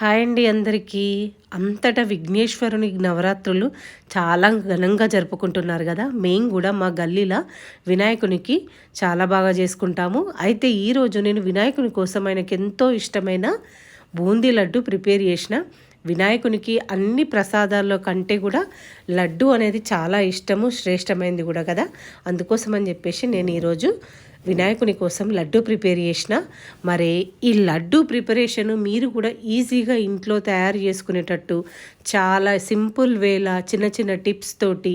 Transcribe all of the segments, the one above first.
Hi అండి అందరికీ. అంతటా విఘ్నేశ్వరుని నవరాత్రులు చాలా ఘనంగా జరుపుకుంటున్నారు కదా. మేము కూడా మా గల్లీలో వినాయకునికి చాలా బాగా చేసుకుంటాము. అయితే ఈరోజు నేను వినాయకుని కోసం ఆయనకు ఎంతో ఇష్టమైన బూందీ లడ్డు ప్రిపేర్ చేసిన. వినాయకునికి అన్ని ప్రసాదాల్లో కంటే కూడా లడ్డు అనేది చాలా ఇష్టము శ్రేష్టమైనది కూడా కదా. అందుకోసం అని చెప్పేసి నేను ఈరోజు వినాయకుని కోసం లడ్డు ప్రిపేర్ చేసిన మరి ఈ లడ్డు ప్రిపరేషన్ మీరు కూడా ఈజీగా ఇంట్లో తయారు చేసుకునేటట్టు చాలా సింపుల్ వేలా చిన్న చిన్న టిప్స్ తోటి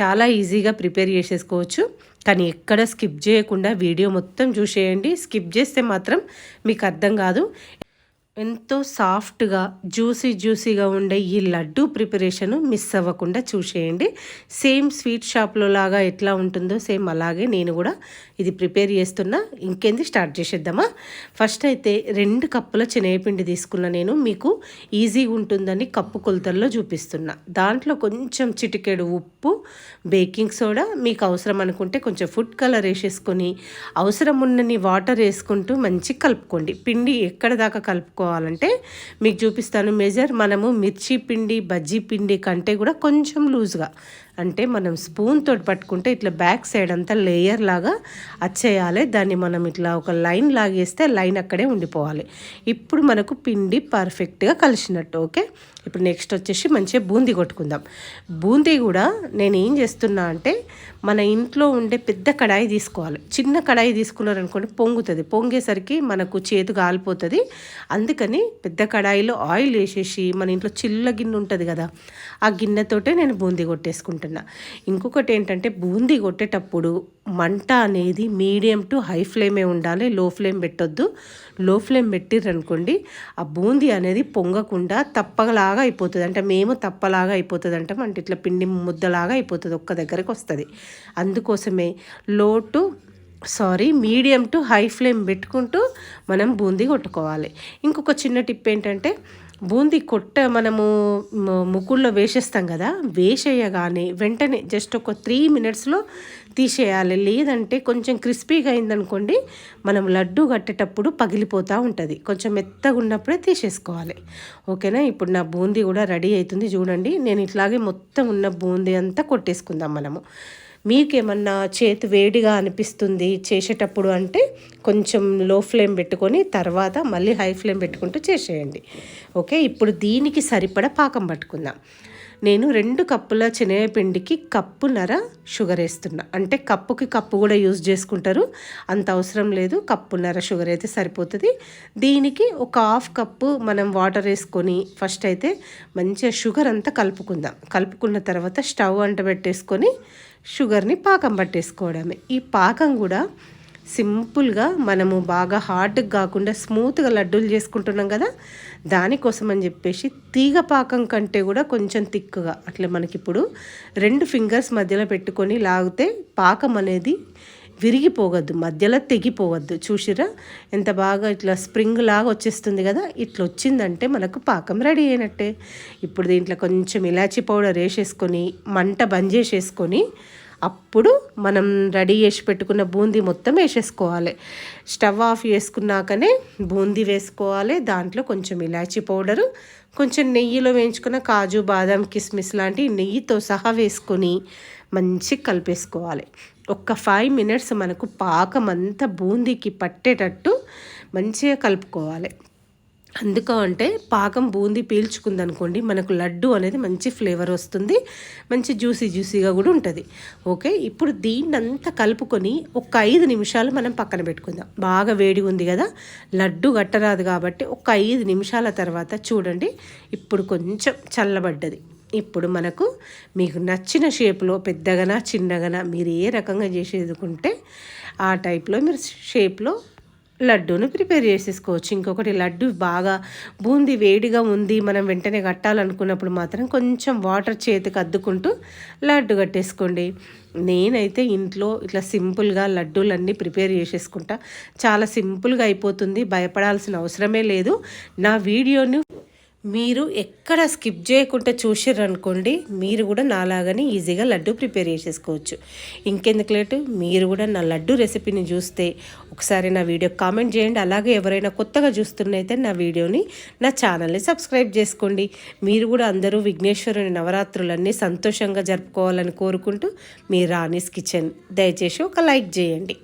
చాలా ఈజీగా ప్రిపేర్ చేసేసుకోవచ్చు. కానీ ఎక్కడ స్కిప్ చేయకుండా వీడియో మొత్తం చూసేయండి. స్కిప్ చేస్తే మాత్రం మీకు అర్థం కాదు. ఎంతో సాఫ్ట్గా జ్యూసీ జ్యూసీగా ఉండే ఈ లడ్డు ప్రిపరేషన్ మిస్ అవ్వకుండా చూసేయండి. సేమ్ స్వీట్ షాప్లో లాగా ఎట్లా ఉంటుందో సేమ్ అలాగే నేను కూడా ఇది ప్రిపేర్ చేస్తున్నా. ఇంకేంది స్టార్ట్ చేసేద్దామా? ఫస్ట్ అయితే రెండు కప్పుల శనగపిండి తీసుకున్న నేను. మీకు ఈజీగా ఉంటుందని కప్పు కొలతల్లో చూపిస్తున్నా. దాంట్లో కొంచెం చిటికెడు ఉప్పు బేకింగ్ సోడా మీకు అవసరం అనుకుంటే కొంచెం ఫుడ్ కలర్ వేసేసుకొని అవసరం ఉన్నని వాటర్ వేసుకుంటూ మంచి కలుపుకోండి. పిండి ఎక్కడ దాకా కలుపుకో చేసుకోవాలంటే మీకు చూపిస్తాను మెజర్ మనము మిర్చి పిండి బజ్జీ పిండి కంటే కూడా కొంచెం లూజ్గా అంటే మనం స్పూన్ తోటి పట్టుకుంటే ఇట్లా బ్యాక్ సైడ్ అంతా లేయర్ లాగా వచ్చేయాలి దాన్ని మనం ఇట్లా ఒక లైన్ లాగేస్తే లైన్ అక్కడే ఉండిపోవాలి. ఇప్పుడు మనకు పిండి పర్ఫెక్ట్గా కలిసినట్టు ఓకే? ఇప్పుడు నెక్స్ట్ వచ్చేసి మంచిగా బూందీ కొట్టుకుందాం. బూందీ కూడా నేను ఏం చేస్తున్నా అంటే మన ఇంట్లో ఉండే పెద్ద కడాయి తీసుకోవాలి. చిన్న కడాయి తీసుకున్నారనుకోండి పొంగుతుంది. పొంగేసరికి మనకు చేతు కాలిపోతుంది. అందుకని పెద్ద కడాయిలో ఆయిల్ వేసేసి మన ఇంట్లో చిల్ల గిన్నె ఉంటుంది కదా ఆ గిన్నెతోటే నేను బూందీ కొట్టేసుకుంటున్నా ఇంకొకటి ఏంటంటే బూందీ కొట్టేటప్పుడు మంట అనేది మీడియం టు హై ఫ్లేమే ఉండాలి లో ఫ్లేమ్ పెట్టొద్దు. లో ఫ్లేమ్ పెట్టిర్రనుకోండి ఆ బూందీ అనేది పొంగకుండా తప్పలాగా అయిపోతుంది. అంటే మేము తప్పలాగా అయిపోతుంది అంటే అంటే ఇట్లా పిండి ముద్దలాగా అయిపోతుంది ఒక్క దగ్గరకు వస్తుంది. అందుకోసమే low to sorry medium to high flame పెట్టుకుంటూ మనం బూందీ కొట్టుకోవాలి. ఇంకొక చిన్న టిప్ ఏంటంటే బూందీ కొట్ట మనము ముక్కుల్లో వేసేస్తాం కదా వేసేయగానే వెంటనే జస్ట్ ఒక త్రీ మినిట్స్లో తీసేయాలి. లేదంటే కొంచెం క్రిస్పీగా అయిందనుకోండి మనం లడ్డు కట్టేటప్పుడు పగిలిపోతూ ఉంటుంది. కొంచెం మెత్తగా ఉన్నప్పుడే తీసేసుకోవాలి. ఓకేనా? ఇప్పుడు నా బూందీ కూడా రెడీ అవుతుంది చూడండి. నేను ఇట్లాగే మొత్తం ఉన్న బూందీ అంతా కొట్టేసుకుందాం మనము. మీకేమన్నా చేతి వేడిగా అనిపిస్తుంది చేసేటప్పుడు అంటే కొంచెం లో ఫ్లేమ్ పెట్టుకొని తర్వాత మళ్ళీ హై ఫ్లేమ్ పెట్టుకుంటూ చేసేయండి. ఓకే ఇప్పుడు దీనికి సరిపడ పాకం పట్టుకుందాం. నేను రెండు కప్పుల శనగపిండికి కప్పున్నర షుగర్ వేస్తున్నా. అంటే కప్పుకి కప్పు కూడా యూజ్ చేసుకుంటారు. అంత అవసరం లేదు. కప్పున్నర షుగర్ అయితే సరిపోతుంది. దీనికి ఒక హాఫ్ కప్పు మనం వాటర్ వేసుకొని ఫస్ట్ అయితే మంచిగా షుగర్ అంతా కలుపుకుందాం. కలుపుకున్న తర్వాత స్టవ్ అంట పెట్టేసుకొని షుగర్ని పాకం పట్టేసుకోవడమే. ఈ పాకం కూడా సింపుల్గా మనము బాగా హార్డ్గా కాకుండా స్మూత్గా లడ్డూలు చేసుకుంటున్నాం కదా దానికోసం అని చెప్పేసి తీగ పాకం కంటే కూడా కొంచెం తిక్కుగా అట్లా మనకి ఇప్పుడు రెండు ఫింగర్స్ మధ్యలో పెట్టుకొని లాగితే పాకం అనేది విరిగిపోవద్దు మధ్యలో తెగిపోవద్దు చూసిరా ఎంత బాగా ఇట్లా స్ప్రింగ్ లాగా వచ్చేస్తుంది కదా ఇట్లా వచ్చిందంటే మనకు పాకం రెడీ అయినట్టే. ఇప్పుడు దీంట్లో కొంచెం ఇలాచీ పౌడర్ వేసేసుకొని మంట బంద్ చేసేసుకొని అప్పుడు మనం రెడీ చేసి పెట్టుకున్న బూందీ మొత్తం వేసేసుకోవాలి. స్టవ్ ఆఫ్ చేసుకున్నాకనే బూందీ వేసుకోవాలి. దాంట్లో కొంచెం ఇలాచీ పౌడరు కొంచెం నెయ్యిలో వేయించుకున్న కాజు బాదం కిస్మిస్ లాంటి నెయ్యితో సహా వేసుకొని మంచి కలిపేసుకోవాలి. ఒక్క ఫైవ్ మినిట్స్ మనకు పాకం అంతా బూందీకి పట్టేటట్టు మంచిగా కలుపుకోవాలి. అందుకో అంటే పాకం బూంది పీల్చుకుందనుకోండి మనకు లడ్డు అనేది మంచి ఫ్లేవర్ వస్తుంది మంచి జ్యూసీ జ్యూసీగా కూడా ఉంటుంది. ఓకే ఇప్పుడు దీన్నంతా కలుపుకొని ఒక ఐదు నిమిషాలు మనం పక్కన పెట్టుకుందాం. బాగా వేడి ఉంది కదా లడ్డు గట్టరాదు కాబట్టి ఒక ఐదు నిమిషాల తర్వాత చూడండి ఇప్పుడు కొంచెం చల్లబడ్డది. ఇప్పుడు మనకు మీకు నచ్చిన షేప్లో పెద్దగనా చిన్నగనా మీరు ఏ రకంగా చేసేదుకుంటే ఆ టైప్లో మీరు షేప్లో లడ్డూని ప్రిపేర్ చేసేసుకోవచ్చు. ఇంకొకటి లడ్డు బాగా బూంది వేడిగా ఉంది మనం వెంటనే కట్టాలనుకున్నప్పుడు మాత్రం కొంచెం వాటర్ చేతికి అద్దుకుంటూ లడ్డు కట్టేసుకోండి. నేనైతే ఇంట్లో ఇట్లా సింపుల్గా లడ్డూలన్నీ ప్రిపేర్ చేసేసుకుంటా. చాలా సింపుల్గా అయిపోతుంది భయపడాల్సిన అవసరమే లేదు. నా వీడియోని మీరు ఎక్కడ స్కిప్ చేయకుండా చూసారనుకోండి మీరు కూడా నాలాగానే ఈజీగా లడ్డు ప్రిపేర్ చేసేసుకోవచ్చు. ఇంకెందుకు లేటు? మీరు కూడా నా లడ్డు రెసిపీని చూస్తే ఒకసారి నా వీడియో కామెంట్ చేయండి. అలాగే ఎవరైనా కొత్తగా చూస్తున్నైతే నా వీడియోని నా ఛానల్ని సబ్స్క్రైబ్ చేసుకోండి. మీరు కూడా అందరూ విఘ్నేశ్వరుని నవరాత్రులన్నీ సంతోషంగా జరుపుకోవాలని కోరుకుంటూ మీ రాణీస్ కిచెన్. దయచేసి ఒక లైక్ చేయండి.